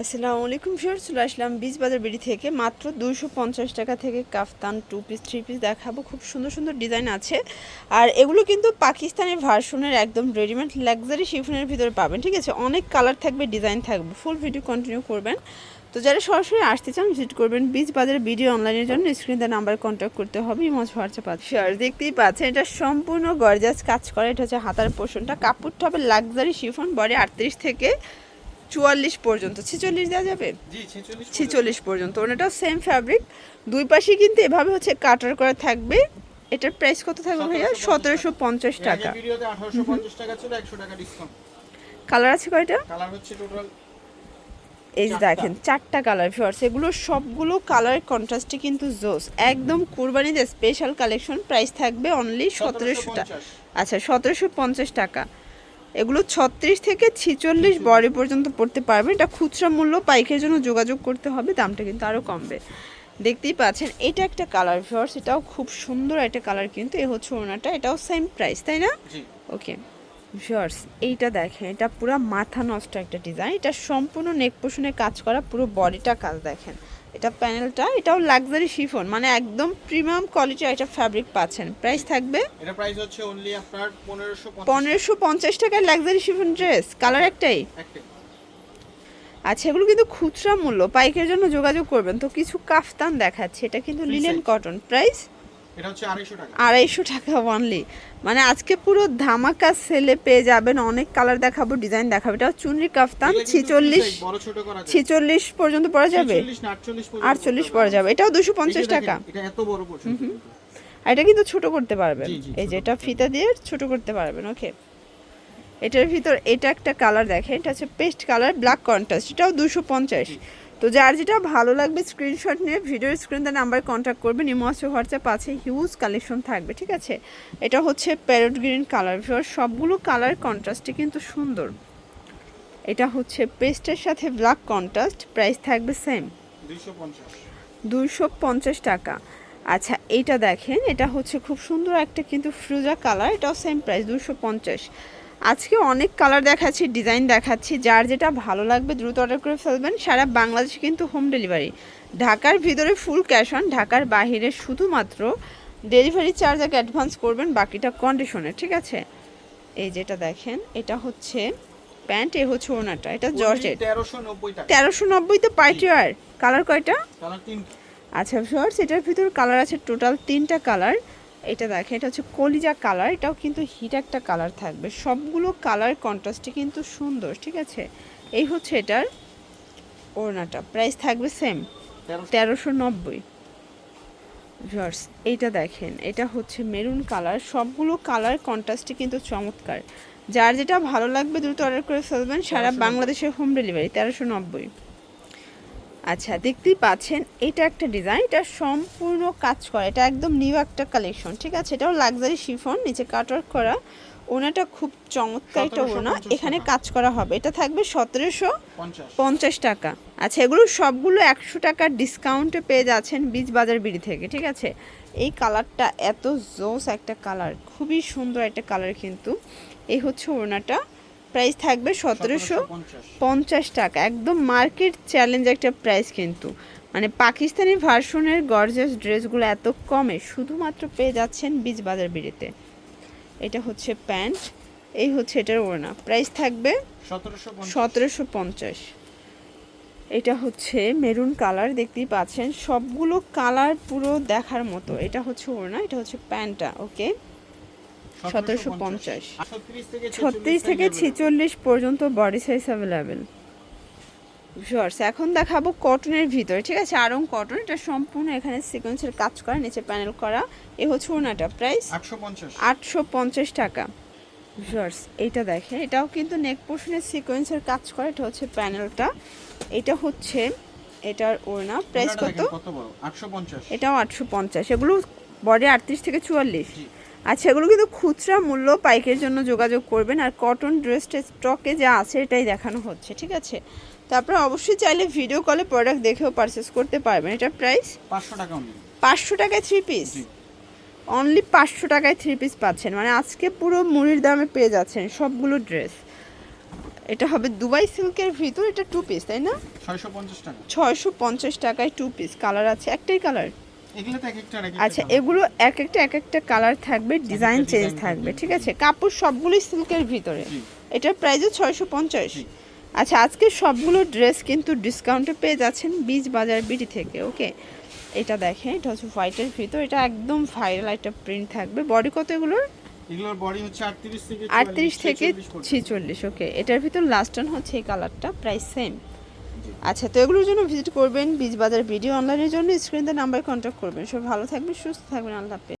আসসালামু আলাইকুম ফিওর চলে আসলাম বীজ বাজার বিড়ি থেকে। মাত্র দুশো পঞ্চাশ টাকা থেকে kaftan two piece three piece দেখাবো। খুব সুন্দর সুন্দর ডিজাইন আছে। আর এগুলো কিন্তু পাকিস্তানি ভার্সনের একদম রেডিমেড লাক্সারি শিফনের ভিতরে পাবেন, ঠিক আছে? অনেক কালার থাকবে ডিজাইন থাকবে। ফুল ভিডিও কন্টিনিউ করবেন। তো যারা সরাসরি আসতে চান ভিজিট করবেন বীজ বাজার ভিডিও অনলাইনের জন্য স্ক্রিনে নাম্বার কন্ট্যাক্ট করতে হবে ইমজ হোয়াটসঅ্যাপ আছে। শেয়ার দেখতেই পাচ্ছেন, এটা সম্পূর্ণ গর্জাস কাজ করে। এটা হচ্ছে হাতার পোষণটা। কাপড়টা হবে লাক্সারি শিফন বডি আটত্রিশ থেকে চুয়াল্লিশ পর্যন্ত। ছেচল্লিশ দেওয়া যাবে? জি 46 ছিচল্লিশ পর্যন্ত। ওনাটাও সেম ফ্যাব্রিক দুই পাশে কিন্তু এভাবে হচ্ছে কাটার করা থাকবে। এটার প্রাইস কত থাকবে ভাইয়া? সতেরোশো পঞ্চাশ টাকা। আগের ভিডিওতে 1850 টাকা ছিল 100 টাকা ডিসকাউন্ট কালার আছে কয়টা? কালার হচ্ছে টোটাল এই যে দেখেন চারটা কালার ফিওর্স এগুলো সবগুলো কালার কন্ট্রাস্টে কিন্তু জোস। একদম কুরবানিতে স্পেশাল কালেকশন প্রাইস থাকবে অনলি সতেরোশো টাকা আচ্ছা সতেরোশো পঞ্চাশ টাকা। এগুলো ছত্রিশ থেকে ছিচল্লিশ বডি পর্যন্ত পড়তে পারবে। এটা খুচরা মূল্য পাইকের জন্য যোগাযোগ করতে হবে দামটা কিন্তু আরও কমবে। দেখতেই পাচ্ছেন এটা একটা কালার ভিওর্স এটাও খুব সুন্দর একটা কালার কিন্তু এ হচ্ছে ওনাটা এটাও সেম প্রাইস তাই না? ওকে ভিওর্স এইটা দেখেন এটা পুরো মাথা নষ্ট একটা ডিজাইন এটা সম্পূর্ণ নেক পোষণে কাজ করা পুরো বডিটা কাজ দেখেন। এটা প্যানেলটা এটাও লাক্সারি শিফন মানে একদম প্রিমিয়াম কোয়ালিটির একটা ফ্যাব্রিক পাচ্ছেন। প্রাইস থাকবে এটা প্রাইস হচ্ছে অনলি আপনার 1550 পনেরোশো পঞ্চাশ টাকার লাক্সারি শিফন ড্রেস কালার একটাই? আচ্ছা এগুলো কিন্তু খুচরা মূল্য পাইকের জন্য যোগাযোগ করবেন। তো কিছু কাফতান দেখাচ্ছে এটা কিন্তু লিনেন কটন প্রাইস এটা হচ্ছে 250 টাকা। আড়াইশো টাকা অনলি মানে আজকে পুরো ধামাকা সেলে পেয়ে যাবেন অনেক কালার দেখাবো ডিজাইন দেখাবো। এটা চুনরি কাফতান ছিচল্লিশ ছিচল্লিশ পর্যন্ত পরা যাবে? 46 না 48 পর্যন্ত আটচল্লিশ করতে পরা পারবেন। যাবে। এটাও দুশো পঞ্চাশ টাকা। এটা আর কিন্তু ছোট করতে পারবেন। এই যে এটা ফিতা দিয়ে ছোট করতে পারবেন ওকে এটার ভিতর এটা একটা কালার দেখেন এটা হচ্ছে পেস্ট কালার ব্ল্যাক কন্ট্রাস্ট এটাও দুশো পঞ্চাশ। তো যার যেটা ভালো লাগবে স্ক্রিনশট নিয়ে ভিডিওর স্ক্রিন নাম্বার কন্ট্যাক্ট করবেন। ইমো আছে হোয়াটসঅ্যাপ আছে হিউজ কালেকশন থাকবে ঠিক আছে? এটা হচ্ছে প্যারট গ্রিন কালার ভিওর সবগুলো কালার কন্ট্রাস্টে কিন্তু সুন্দর। এটা হচ্ছে পেস্টের সাথে ব্ল্যাক কন্ট্রাস্ট প্রাইস থাকবে সেম 250 দুইশো পঞ্চাশ টাকা। আচ্ছা এটা দেখেন এটা হচ্ছে খুব সুন্দর একটা কিন্তু ফ্রুজা কালার এটাও সেম প্রাইস দুশো পঞ্চাশ। আজকে অনেক কালার দেখাচ্ছি ডিজাইন দেখাচ্ছি। যার যেটা ভালো লাগবে দ্রুত অর্ডার করে ফেলবেন। সারা বাংলাদেশে কিন্তু হোম ডেলিভারি ঢাকার ভিতরে ফুল ক্যাশ অন ঢাকার বাইরে শুধুমাত্র ডেলিভারি চার্জ আগে অ্যাডভান্স করবেন বাকিটা কন্ডিশনে ঠিক আছে? এই যেটা দেখেন এটা হচ্ছে প্যান্ট এ হচ্ছে ওনাটা এটা জর্জেট। 1390 টাকা। তেরোশো নব্বইতে পার্টি আর কালার কয়টা? আচ্ছা শর্টস এটার ভিতর কালার আছে টোটাল তিনটা কালার এটা দেখেন এটা হচ্ছে কলিজা কালার এটাও কিন্তু হিট একটা কালার থাকবে। সবগুলো কালার কন্ট্রাস্টে কিন্তু সুন্দর ঠিক আছে? এই হচ্ছে এটার ওড়নাটা প্রাইস থাকবে সেম তেরোশো। নব্বই। ভিউয়ার্স এইটা দেখেন এটা হচ্ছে মেরুন কালার সবগুলো কালার কন্ট্রাস্টে কিন্তু চমৎকার। যার যেটা ভালো লাগবে দ্রুত অর্ডার করে ফেলবেন সারা 1390 বাংলাদেশে হোম ডেলিভারি তেরোশো নব্বই। আচ্ছা দেখতেই পাচ্ছেন এটা একটা ডিজাইন এটা সম্পূর্ণ কাজ করা এটা একদম নিউ একটা কালেকশন ঠিক আছে? এটাও লাক্সারি শিফন নিচে কাটওয়ার্ক করা। ওনাটা খুব চমৎকার একটা ওনা এখানে কাজ করা হবে। এটা থাকবে সতেরোশো পঞ্চাশ। টাকা। আচ্ছা এগুলো সবগুলো একশো টাকার ডিসকাউন্টে পেয়ে যাচ্ছেন বীজ বাজার বিড়ি থেকে ঠিক আছে? এই কালারটা এত জোস একটা কালার খুবই সুন্দর একটা কালার কিন্তু। এই হচ্ছে ওড়নাটা প্রাইস থাকবে সতেরোশো পঞ্চাশ টাকা। একদম মার্কেট চ্যালেঞ্জ একটা প্রাইস কিন্তু। মানে পাকিস্তানি ভার্সনের গর্জাস ড্রেসগুলো এত কমে শুধুমাত্র পেয়ে যাচ্ছেন বীজ বাজার বিড়িতে। এটা হচ্ছে প্যান্ট এই হচ্ছে এটার ওড়না। প্রাইস থাকবে 1750 সতেরোশো পঞ্চাশ। এটা হচ্ছে মেরুন কালার দেখতেই পাচ্ছেন। সবগুলো কালার পুরো দেখার মতো। এটা হচ্ছে ওড়না এটা হচ্ছে প্যান্টটা ওকে 1750 36 থেকে ছত্রিশ থেকে ছেচল্লিশ পর্যন্ত বডি সাইজ অ্যাভেলেবেল শর্টস এখন দেখাবো কটনের ভিতরে ঠিক আছে? আরং কটন এটা সম্পূর্ণ এখানে সিকোয়েন্সের কাজ করা নিচে প্যানেল করা। এ হচ্ছে ওড়নাটা প্রাইস আটশো পঞ্চাশ। টাকা। শর্টস এইটা দেখেন এটাও কিন্তু নেক পোর্শনের সিকোয়েন্সের কাজ করে এটা হচ্ছে প্যানেলটা এটা হচ্ছে এটার ওড়না প্রাইস কত? দেখেন কত বড় 850 এটাও আটশো পঞ্চাশ এগুলো বডি আটত্রিশ থেকে চুয়াল্লিশ। আচ্ছা এগুলো কিন্তু খুচরা মূল্য পাইকের জন্য যোগাযোগ করবেন আর কটন ড্রেসটা স্টকে যা আছে এটাই দেখানো হচ্ছে ঠিক আছে? তারপরে অবশ্যই চাইলে ভিডিও কলে প্রোডাক্ট দেখেও পারচেস করতে পারবেন। এটার প্রাইস 500 টাকা পাঁচশো টাকায় থ্রি পিস অনলি পাঁচশো টাকায় থ্রি পিস পাচ্ছেন। মানে আজকে পুরো মুড়ির দামে পেয়ে যাচ্ছেন সবগুলো ড্রেস এটা হবে দুবাই সিল্কের ভিতর এটা টু পিস তাই না? ছয়শো পঞ্চাশ টাকা। ছয়শো পঞ্চাশ টাকায় টু পিস কালার আছে? একটাই কালার আচ্ছা এগুলো এক একটা এক একটা কালার থাকবে ডিজাইন চেঞ্জ থাকবে। ঠিক আছে? কাপড় সবগুলোই সিল্কের ভিতরে। এটার প্রাইসও ছয়শো পঞ্চাশ। আচ্ছা আজকে সবগুলো ড্রেস কিন্তু ডিসকাউন্টে পেয়ে যাচ্ছেন বীজ বাজার বিডি থেকে ওকে এটা দেখেন এটা হচ্ছে হোয়াইটের ভিতর এটা একদম ভাইরাল একটা প্রিন্ট থাকবে। বডি কত এগুলোর? এগুলোর বডি হচ্ছে আটত্রিশ থেকে আটত্রিশ 44, থেকে 46 ছিচল্লিশ ওকে এটার ভিতর লাস্ট হচ্ছে এই কালারটা প্রাইস সেম। আচ্ছা তো এগুলোর জন্য ভিজিট করবেন বীজ বাজার ভিডিও অনলাইনের জন্য স্ক্রিনতে নাম্বারে কন্ট্যাক্ট করবেন। সব ভালো থাকবেন, সুস্থ থাকবেন, আল্লাহ হাফেজ।